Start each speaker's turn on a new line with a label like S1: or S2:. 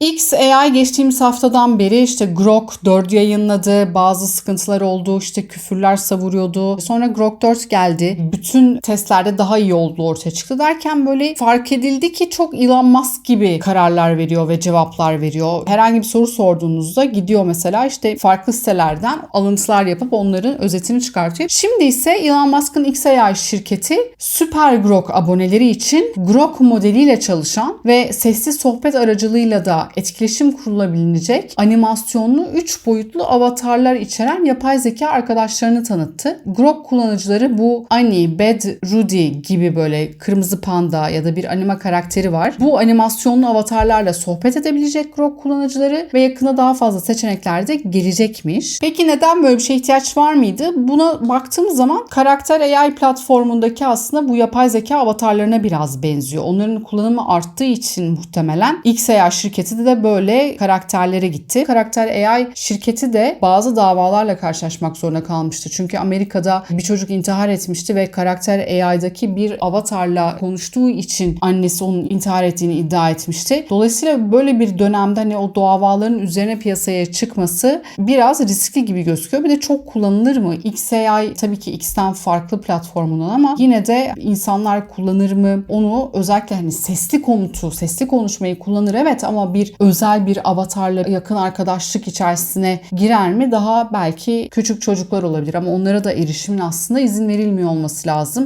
S1: XAI geçtiğimiz haftadan beri işte Grok 4 yayınladı. Bazı sıkıntılar oldu. işte küfürler savuruyordu. Sonra Grok 4 geldi. Bütün testlerde daha iyi olduğu ortaya çıktı derken böyle fark edildi ki çok Elon Musk gibi kararlar veriyor ve cevaplar veriyor. Herhangi bir soru sorduğunuzda gidiyor mesela işte farklı sitelerden alıntılar yapıp onların özetini çıkartıyor. Şimdi ise Elon Musk'ın XAI şirketi Super Grok aboneleri için Grok modeliyle çalışan ve sessiz sohbet aracılığıyla da etkileşim kurulabilecek animasyonlu 3 boyutlu avatarlar içeren yapay zeka arkadaşlarını tanıttı. Grok kullanıcıları bu Annie, Bed, Rudy gibi böyle kırmızı panda ya da bir anima karakteri var. Bu animasyonlu avatarlarla sohbet edebilecek Grok kullanıcıları ve yakında daha fazla seçenekler de gelecekmiş. Peki neden böyle bir şeye ihtiyaç var mıydı? Buna baktığımız zaman Karakter AI platformundaki aslında bu yapay zeka avatarlarına biraz benziyor. Onların kullanımı arttığı için muhtemelen XAI şirketi de böyle karakterlere gitti. Karakter AI şirketi de bazı davalarla karşılaşmak zorunda kalmıştı. Çünkü Amerika'da bir çocuk intihar etmişti ve Karakter AI'daki bir avatarla konuştuğu için annesi onun intihar ettiğini iddia etmişti. Dolayısıyla böyle bir dönemde hani o davaların üzerine piyasaya çıkması biraz riskli gibi gözüküyor. Bir de çok kullanılır mı? XAI tabii ki X'ten farklı platformundan ama yine de insanlar kullanır mı? Onu özellikle hani sesli komutu, sesli konuşmayı kullanır evet ama bir özel bir avatarla yakın arkadaşlık içerisine girer mi? Daha belki küçük çocuklar olabilir ama onlara da erişimin aslında izin verilmiyor olması lazım.